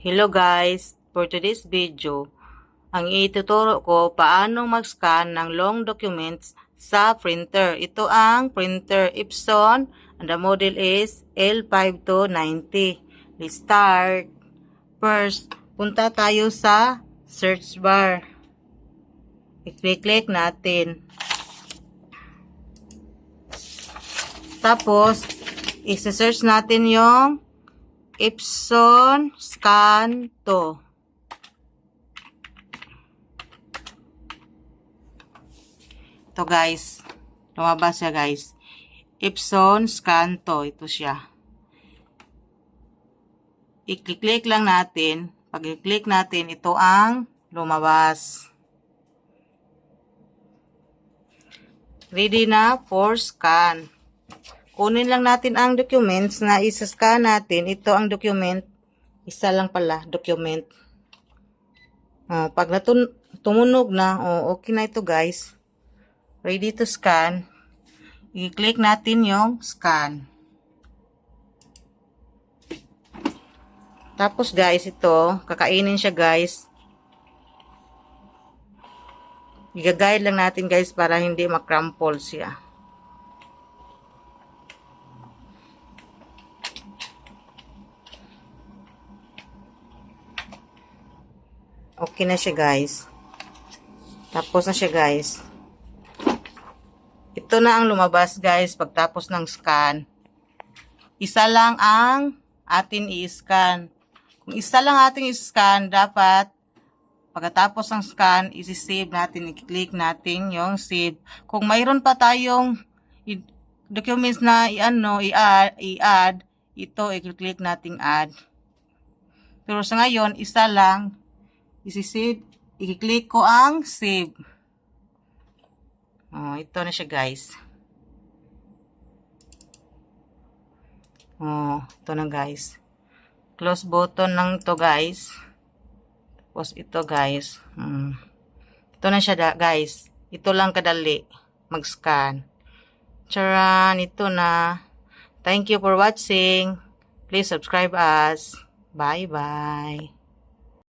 Hello guys, for today's video, ang ituturo ko paano mag-scan ng long documents sa printer. Ito ang printer Epson and the model is L5290. Let's start. First, punta tayo sa search bar. I-click natin. Tapos, isa-search natin yung Epson Scan to. Ito guys. Lumabas siya guys. Epson Scan to. Ito siya. I-click lang natin. Pag i-click natin, ito ang lumabas. Ready na for scan. Kunin lang natin ang documents na isa-scan natin. Ito ang document. Isa lang pala, document. Oh, pag natun tumunog na, oh, okay na ito guys. Ready to scan. I-click natin yung scan. Tapos guys, ito, kakainin siya guys. Igagayad lang natin guys para hindi makrumple siya. Okay na siya guys. Tapos na siya guys. Ito na ang lumabas guys pagtapos ng scan. Isa lang ang atin i-scan. Kung isa lang ating i-scan, dapat pagkatapos ng scan, isi-save natin, i-click natin yung save. Kung mayroon pa tayong documents na i-ano, i-add, i-add ito, i-click natin add. Pero sa ngayon, isa lang, isi-save, i-click ko ang save. Oh, ito na siya guys. Oh, ito na guys. Close button lang to guys. Tapos ito guys. Hmm. Ito na siya guys. Ito lang kadali. Mag-scan. Charan, ito na. Thank you for watching. Please subscribe us. Bye-bye.